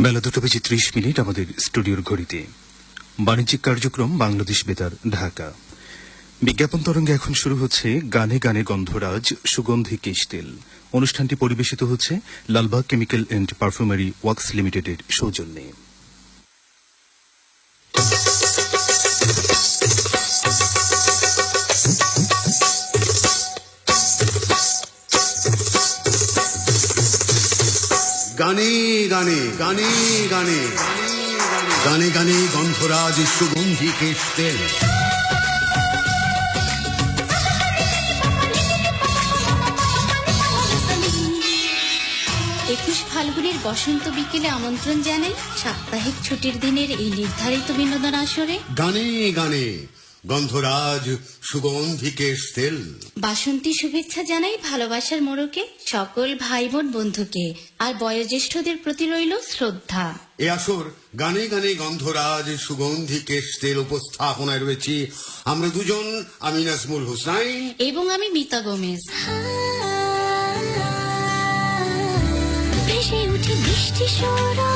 বেলা দুটো বেজে ত্রিশ মিনিট আমাদের স্টুডিওর ঘড়িতে। বাণিজ্যিক কার্যক্রম বাংলাদেশ বেতার, ঢাকা। বিজ্ঞাপন তরঙ্গে এখন শুরু হচ্ছে গানে গানে গন্ধরাজ, সুগন্ধি কেশ তেল অনুষ্ঠানটি পরিবেশিত হচ্ছে Lalbagh chemical and perfumery works লিমিটেডের সৌজন্যে। গানে গানে গানে গানে। গানে গানে গন্ধরাজ সুগন্ধি কেশ তেল একুশ ফাল্গুনের বসন্ত বিকেলে আমন্ত্রণ জানাই সাপ্তাহিক ছুটির দিনের এই নির্ধারিত বিনোদন আসরে। গানে গানে। গন্ধরাজ সুগন্ধি কেশ তেল। বাসন্তী শুভেচ্ছা জানাই ভালোবাসার মোড়কে সকল ভাই বোন বন্ধুকে আর বয়োজ্যেষ্ঠদের প্রতি রইল শ্রদ্ধা। এ আসর গানে গানে গন্ধরাজ সুগন্ধি কেশ তেল উপস্থাপনায় রয়েছি আমরা দুজন আমি নাজমুল হুসাইন। এবং আমি মিতা গোমেজ। ভেসে উঠে মিষ্টি সৌরভে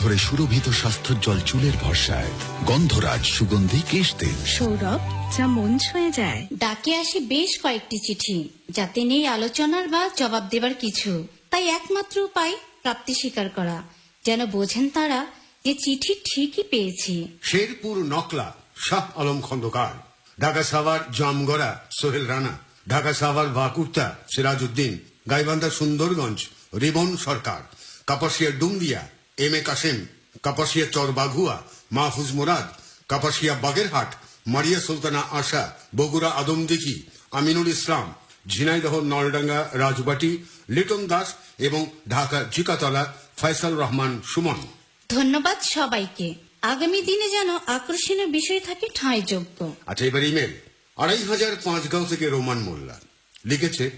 ধরে সুরভিত স্বাস্থ্যোজ্জ্বল চুলের ভরসায়। গন্ধরাজ সুগন্ধি কেশ তেল। সৌরভ যা মন ছুঁয়ে যায়। ডাকে আসে বেশ কয়েকটি চিঠি যাতে নেই আলোচনার বা জবাব দেবার কিছু। তাই একমাত্র উপায় প্রাপ্তি স্বীকার করা। যেন বোঝেন তারা যে চিঠি ঠিকই পেয়েছি। শেরপুর নকলা শাহ আলম খন্দকার। ঢাকা সাভার জামগড়া সোহেল রানা। ঢাকা সাভার বাকুর্তা সিরাজউদ্দিন। গাইবান্ধা সুন্দরগঞ্জ রিবন সরকার। কাপাসিয়া ডুমদিয়া এম এ কাসেম কাপাসিয়া চরবাঘুয়া মাহফুজ মুরাদ কাপাসিয়া বাগেরহাট মারিয়া সুলতানা আশা বগুড়া আদমদিঘি আমিনুল ইসলাম ঝিনাইদহ নলডাঙ্গা রাজবাটি লিটন দাস এবং ঢাকা জিকাতলা ফয়সাল রহমান সুমন। ধন্যবাদ সবাইকে। আগামী দিনে যেন আকর্ষণীয় বিষয় থাকে ঠাঁই যোগ্য। আচ্ছা এবার ইমেল। আড়াই হাজার পাঁচগাঁও থেকে রোমান মোল্লা। লিখেছে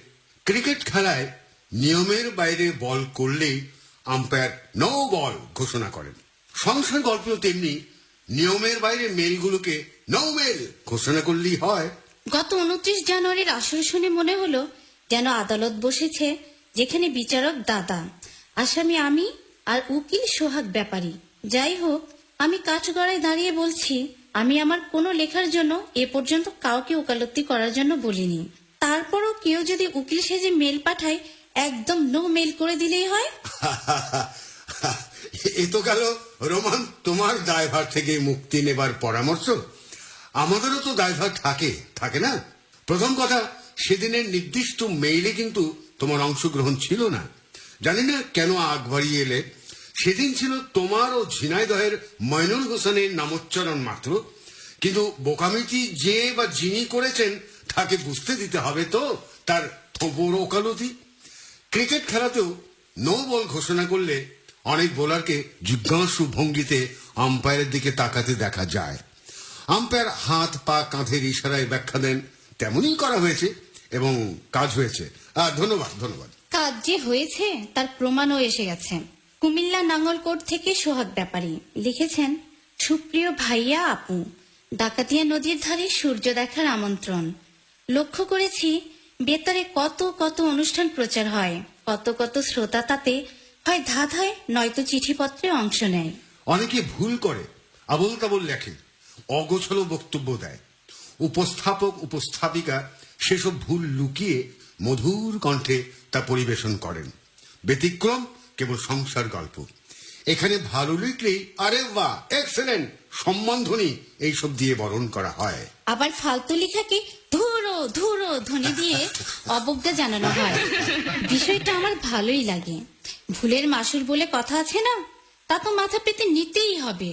ক্রিকেট খেলায় নিয়মের বাইরে বল করলেই আম্পায়ার নো বল ঘোষণা করেন। সংসার গল্পেও তেমনি নিয়মের বাইরে মেলগুলোকে নো মেল ঘোষণা করলেই হয়। গত উনত্রিশ জানুয়ারির আসর শুনে মনে হলো যেন আদালত বসেছে, যেখানে বিচারক দাদা, আসামি আমি আর উকিল সোহাগ ব্যাপারী। যাই হোক, আমি কাঠগড়ায় দাঁড়িয়ে বলছি, আমি আমার কোনো লেখার জন্য এ পর্যন্ত কাউকে ওকালতি করার জন্য বলিনি। তারপরও কেউ যদি উকিল সেজে মেল পাঠায় একদম নো মেল করে দিলেই হয়। এ তো গেল। রোমান, তোমার দায়ভার থেকে মুক্তি নেবার পরামর্শ? আমাদেরও তো দায়ভার থাকে থাকে না? প্রথম কথা, সেদিনের নির্দিষ্ট মেইলে কিন্তু তোমার অংশগ্রহণ ছিল না। জানি না কেন আগ বাড়িয়ে এলে। সেদিন ছিল তোমার ও ঝিনাইদহের ময়নুল হোসেনের নামোচ্চারণ মাত্র। কিন্তু বোকামিটি যে বা যিনি করেছেন, তাকে বুঝতে দিতে হবে তো, তার থোপর ওকালতি ক্রিকেট খেলাতেও নো বল ঘোষণা করলে অনেক বোলারকে জিজ্ঞাসু ভঙ্গিতে আম্পায়ারের দিকে তাকাতে দেখা যায়। আম্পায়ার হাত, পা, কাঁধের ইশারায় ব্যাখ্যা দেন, তেমনই করা হয়েছে এবং কাজ হয়েছে। ধন্যবাদ ধন্যবাদ। কাজ যে হয়েছে, তার প্রমাণও এসে গেছে। কুমিল্লা নাঙ্গলকোট থেকে সোহাগ ব্যাপারী লিখেছেন, সুপ্রিয় ভাইয়া, আপু, ডাকাতিয়া নদীর ধারে সূর্য দেখার আমন্ত্রণ। লক্ষ্য করেছি বেতারে কত কত অনুষ্ঠান প্রচার হয় কত কত শ্রোতা তাতে হয় ধাঁধায় নয়তো চিঠিপত্রে অংশ নেয়। অনেকে ভুল করে আবল তাবল লেখে অগোছলো বক্তব্য দেয়। উপস্থাপক উপস্থাপিকা সেসব ভুল লুকিয়ে মধুর কণ্ঠে তা পরিবেশন করেন। ব্যতিক্রম কেবল সংসার গল্প। এখানে ভালো লিখলেই আরে বা এক্সেলেন্ট সম্বন্ধনী এইসব দিয়ে বরণ করা হয়। আবার ফালতু লেখাকে ধুরো ধুরো ধ্বনি দিয়ে অবজ্ঞা জানানো হয়। বিষয়টা আমার ভালোই লাগে। ভুলের মাসুর বলে কথা আছে না? তা তো মাথা পেতে নিতেই হবে।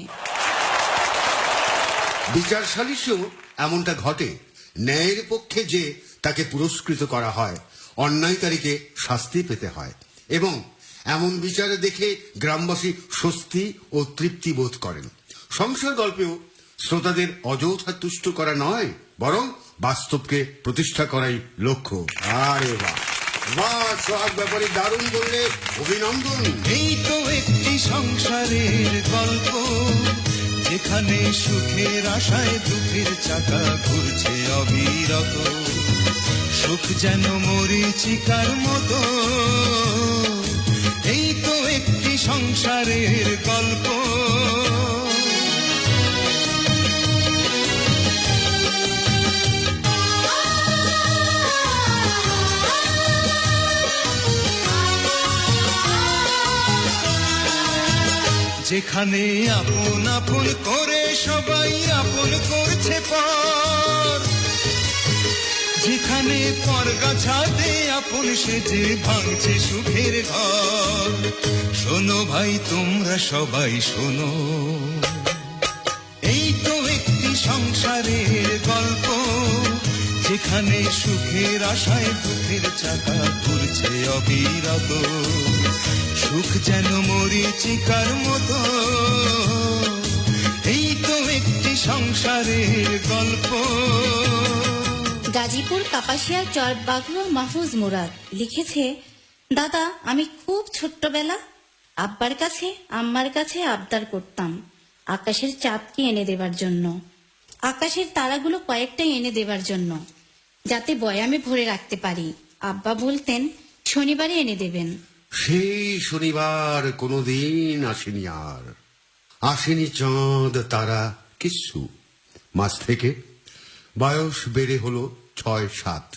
বিচার সালিশেও এমনটা ঘটে। ন্যায়ের পক্ষে যে তাকে পুরস্কৃত করা হয় অন্যায়কারীকে শাস্তি পেতে হয়। এবং এমন বিচারে দেখে গ্রামবাসী স্বস্তি ও তৃপ্তি বোধ করেন। সংসার গল্পেও শ্রোতাদের অযথা তুষ্ট করা নয়, বরং বাস্তবকে প্রতিষ্ঠা করাই লক্ষ্য। আরে বাহ সোহাগ ব্যাপারে দারুণ বললে অভিনন্দন। এই তো একটি সংসারের গল্প, যেখানে সুখের আশায় দুঃখের চাকা ঘুরছে অবিরত। সুখ যেন মরিচিকার মতো। এই তো একটি সংসারের গল্প যেখানে আপন আপন করে, সবাই আপন করছে পর। যেখানে পরগা ছাদে আপন সেজে ভাঙছে সুখের ঘর। শোনো ভাই, তোমরা সবাই শোনো। এই তো একটি সংসারের গল্প। যেখানে সুখের আশায় দুঃখের চাকা ঘুরছে অবিরত। সুখ যেন মরিচিকার মতো। এই তো একটি সংসারের গল্প। গাজীপুর কাপাসিয়া চর বাঘুয়া মাহফুজ মুরাদ লিখেছে, দাদা, আমি খুব ছোট্টবেলা আব্বার কাছে, আম্মার কাছে আবদার করতাম আকাশের চাঁদকে এনে দেবার জন্য। আকাশের তারাগুলো কয়েকটাই এনে দেবার জন্য, যাতে বয়ামে ভরে রাখতে পারি। আব্বা বলতেন, শনিবারে এনে দেবেন। সেই শনিবার কোনোদিন আসেনি আর। আসেনি চাঁদ, তারা, কিচ্ছু। মাস থেকে বয়স বেড়ে হলো ছয় সাত।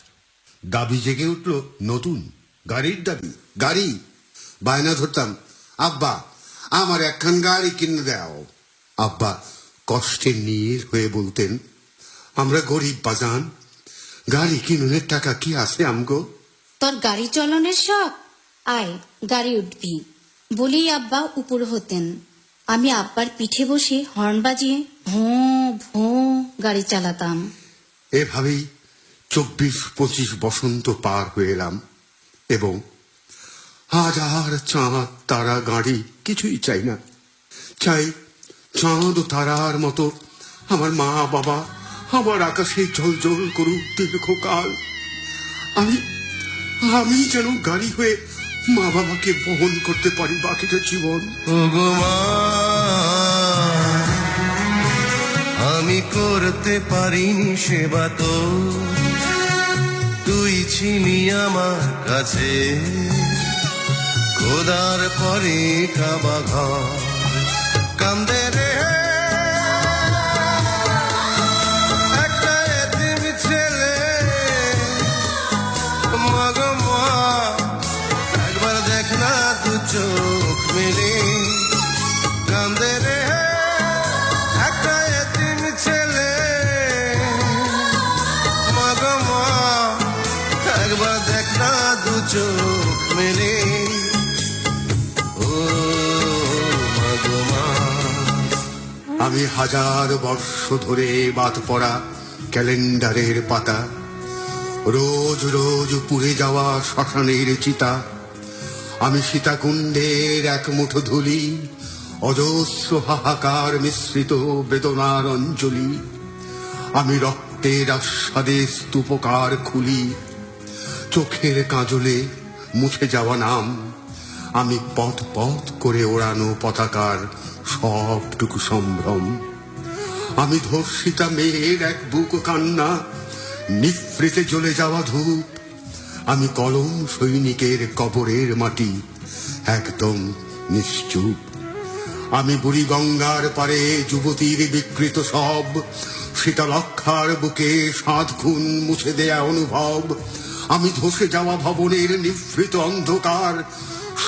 দাবি জেগে উঠল নতুন, গাড়ির দাবি, গাড়ি। বায়না ধরতাম, আব্বা, আমার একখান গাড়ি কিনে দাও। আব্বা কষ্টের নীর হয়ে বলতেন, আমরা গরিব বাজান, গাড়ি কিনুনের টাকা কি আছে আমগো? তোর গাড়ি চলনের শখ? আয়, গাড়ি উঠবি। বলেই আব্বা উপর হতেন। আমি আব্বার পিঠে বসে হর্ন বাজিয়ে ভোঁ ভোঁ গাড়ি চালাতাম। এভাবেই চব্বিশ, পঁচিশ বসন্ত পার হয়ে এলাম এবং হাজার চাঁদ, তারা, গাড়ি কিছুই চাই না। চাই চাঁদ, তারার মতো আমার মা, বাবা, আমার আকাশে জল করুক দীর্ঘকাল। আমি আমি যেন গাড়ি হয়ে মা বাবাকে বহন করতে পারি বাকিটা জীবন। আমি করতে পারিনি সেবা তো। তুই ছিলি আমার কাছে। খোদার পরে কাবা ঘর। কান্দে আমি হাজার বর্ষ ধরে বাদ পড়া ক্যালেন্ডারের পাতা। রোজ রোজ পুড়ে যাওয়া শ্মশানের চিতা। আমি সীতাকুণ্ডের এক মুঠো ধুলি, অজস্র হাহাকার মিশ্রিত বেদনার অঞ্জলি। আমি রক্তের আস্বাদে স্তূপকার খুলি। চোখের কাজলে মুছে যাওয়া নাম। আমি পথ পথ করে ওড়ানো পতাকার সবটুকু সম্ভ্রম। আমি ধর্ষিতা মেয়ের এক বুক কান্না নিভৃতে জ্বলে যাওয়া ধূপ। আমি কলম সৈনিকের কবরের মাটি, একদম নিশ্চুপ। আমি বুড়ি গঙ্গার পারে যুবতীর বিকৃত সব শীতলক্ষার বুকে সাত খুন মুছে দেয়া অনুভব। আমি ধসে যাওয়া ভবনের নিভৃত অন্ধকার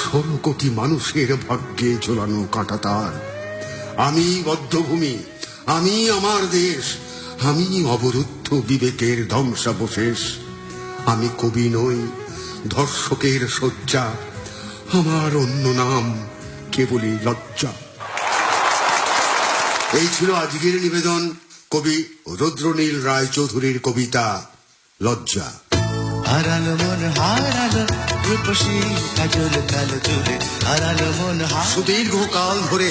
ষোলো কোটি মানুষের ভাগ্যে ঝোলানো কাঁটাতার। আমি বদ্ধভূমি আমি আমার দেশ, আমি অবরুদ্ধ বিবেকের ধ্বংসাবশেষ। আমি কবি নই, ধর্ষকের শয্যা, আমার অন্য নাম কেবলই লজ্জা। এই ছিল আজকের নিবেদন কবি রুদ্রনীল রায় চৌধুরীর কবিতা, লজ্জা। হারালো মন হারালো রূপসী কাজল কালো চুলে হারালো মন হারালো সুদীর্ঘকাল ধরে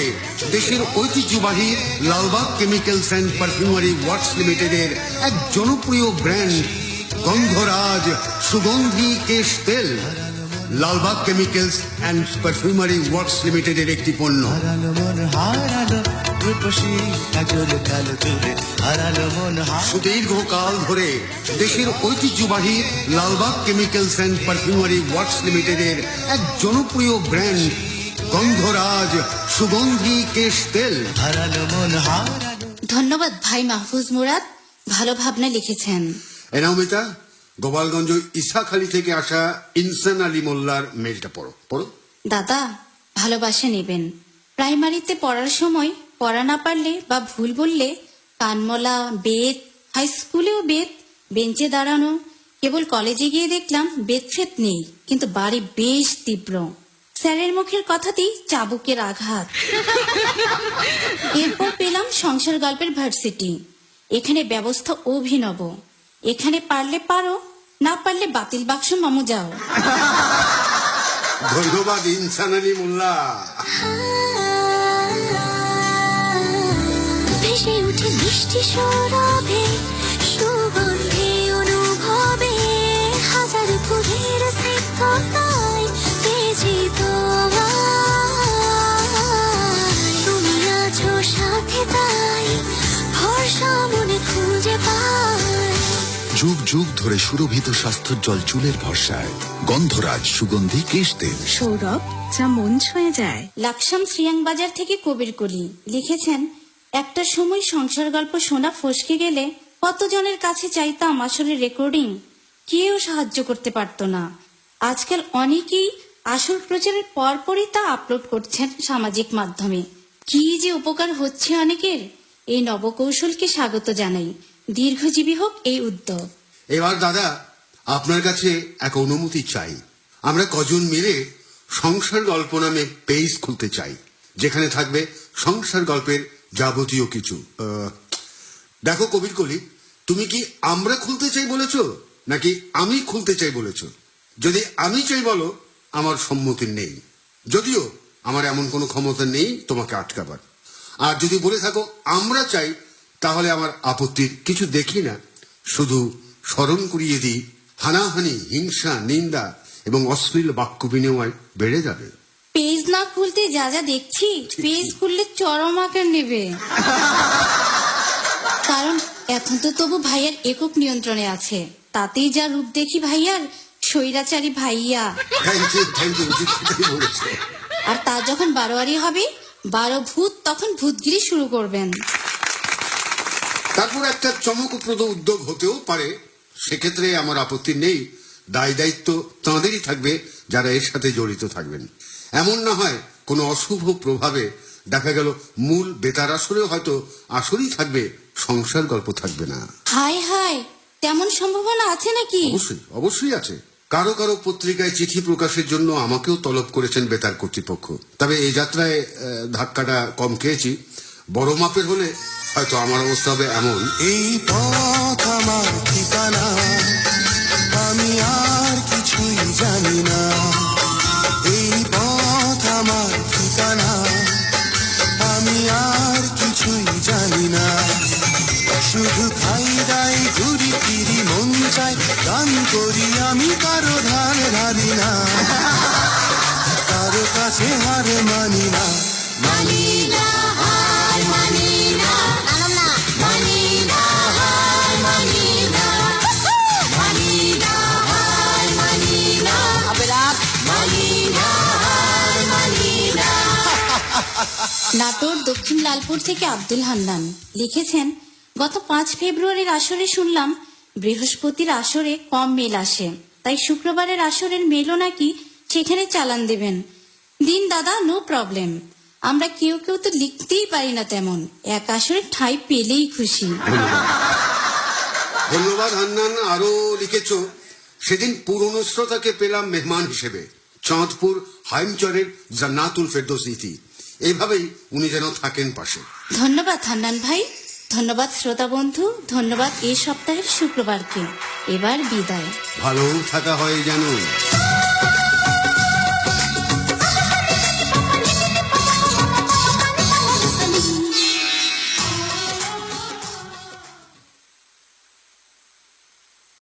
দেশের ঐতিহ্যবাহী Lalbagh chemicals and perfumery works লিমিটেডের এক জনপ্রিয় ব্র্যান্ড গন্ধরাজ সুগন্ধি কেশ তেল। Lalbagh chemicals and perfumery works লিমিটেডের একটি পণ্য। হারালো মন হারালো রূপসী কাজল কালো চুলে হারালো মন সুদীর্ঘকাল ধরে দেশের ঐতিহ্যবাহী Lalbagh chemicals and perfumery works লিমিটেডের এক জনপ্রিয় ব্র্যান্ড গন্ধরাজ সুগন্ধি কেশ তেল। হারালো মন ধন্যবাদ ভাই মাহফুজ মুরাদ ভালো ভাবনা লিখেছেন। এনামিতা গোপালগঞ্জ ইসাখালি থেকে আসা ইনসান আলী মোল্লার মেলটা পড়ো পড়ো। দাদা ভালোবাসা নেবেন। প্রাইমারিতে পড়ার সময় পড়া না পারলে বা ভুল বললে কানমলা বেদ হাই স্কুলেও বেদ বেঞ্চে দাঁড়ানো, কেবল কলেজে গিয়ে দেখলাম বেদ ফেদ নেই, কিন্তু বাড়ি বেশ তীব্র। স্যারের মুখের কথাতেই চাবুকের আঘাত। এরপর পেলাম সংসার গল্পের ভার্সিটি। এখানে ব্যবস্থা অভিনব। এখানে পারলে পারো, না পারলে বাতিল বাক্স মামু যাও। ধন্যবাদ ইনসান মোল্লা। ভেসে উঠে মিষ্টি সৌরভে সুগন্ধে অনুভবে হাজার ফুলের স্নিগ্ধতায় তোমায় তুমি আছো সাথে তাই ভরসা মনে খুঁজে পাই যুগ যুগ ধরে সুরভিত স্বাস্থ্যোজ্জ্বল চুলের ভরসায়। গন্ধরাজ সুগন্ধি কেশ তেল। সৌরভ যা মন ছুঁয়ে যায়। লাকসাম শ্রিয়াং বাজার থেকে কবির কলি লিখেছেন একটা সময় সংসার গল্প শোনা ফসকে গেলে কতজনের কাছে চাইতাম আসলে রেকর্ডিং কেউ সাহায্য করতে পারতো না। আজকাল অনেকেই আসল প্রচারের পরপরই তা আপলোড করছেন সামাজিক মাধ্যমে। কি যে উপকার হচ্ছে অনেকের? এই নবকৌশলকে স্বাগত জানাই। দীর্ঘজীবী হোক এই উদ্যোগ। এবার দাদা, আপনার কাছে এক অনুমতি চাই। আমরা কজন মিলে সংসার গল্প নামে পেজ খুলতে চাই, যেখানে থাকবে সংসার গল্পের যাবতীয় কিছু। দেখো কবির কলি, তুমি কি আমরা খুলতে চাই বলেছ, নাকি আমি খুলতে চাই বলেছ? যদি আমি চাই বলো, আমার সম্মতি নেই। যদিও আমার এমন কোনো ক্ষমতা নেই তোমাকে আটকাবার। আর যদি বলে থাকো আমরা চাই, তাহলে আমার আপত্তির কিছু দেখি না। শুধু স্মরণ করিয়ে দিই, হানাহানি, হিংসা, নিন্দা এবং অশ্লীল বাক্য বিনিময় বেড়ে যাবে। পেজ না খুলতে যা যা দেখছি পেজ খুললে চরম আকার নেবে। কারণ এখন তো তবু ভাইয়ার একক নিয়ন্ত্রণে আছে। তাতেই যা রূপ দেখি ভাইয়ার স্বৈরাচারী ভাইয়া। আর তা যখন বারোয়ারি হবে বারো ভূত তখন ভূতগিরি শুরু করবেন। তারপর একটা চমকপ্রদ উদ্যোগ হতেও পারে। সেক্ষেত্রে আমার আপত্তি নেই। দায় দায়িত্ব তাঁদেরই থাকবে যারা এর সাথে জড়িত থাকবেন। এমন না হয় কোনো অশুভ প্রভাবে দেখা গেল মূল বেতার আসরেও হয়তো আসরই থাকবে সংসার গল্প থাকবে না। হাই হাই তেমন সম্ভাবনা আছে নাকি? অবশ্যই অবশ্যই আছে। কারও কারও পত্রিকায় চিঠি প্রকাশের জন্য আমাকেও তলব করেছেন বেতার কর্তৃপক্ষ। তবে এই যাত্রায় ধাক্কাটা কম খেয়েছি। বড় মাপের হলে হয়তো আমার অবস্থা হবে এমন। এই পথ আমার ঠিকানা আমি আর কিছুই জানি না। করি আমি কারও ধার ধারি না। কারও কাছে হার মানি না। মানি না। নাটোর দক্ষিণ লালপুর থেকে আব্দুল হান্নান লিখেছেন গত পাঁচ ফেব্রুয়ারির আসরে শুনলাম বৃহস্পতির আসরে কম মেল আসে তাই শুক্রবারের আসরের মেলও নাকি সেখানে চালান দেবেন। দিন দাদা নো প্রবলেম আমরা কেউ কেউ তো লিখতেই পারি না তেমন এক আসরে ঠাঁই পেলেই খুশি। ধন্যবাদ হান্নান আরও লিখেছ সেদিন পুরনো শ্রোতাকে পেলাম মেহমান হিসেবে চাঁদপুর হাইমচরের জান্নাতুল ফেরদৌস ইতি। এইভাবেই উনি যেন থাকেন পাশে। ধন্যবাদ হান্নান ভাই। ধন্যবাদ শ্রোতা বন্ধু ধন্যবাদ এই সপ্তাহের শুক্রবারকে। এবার বিদায়। ভালো থাকা হয় যেন।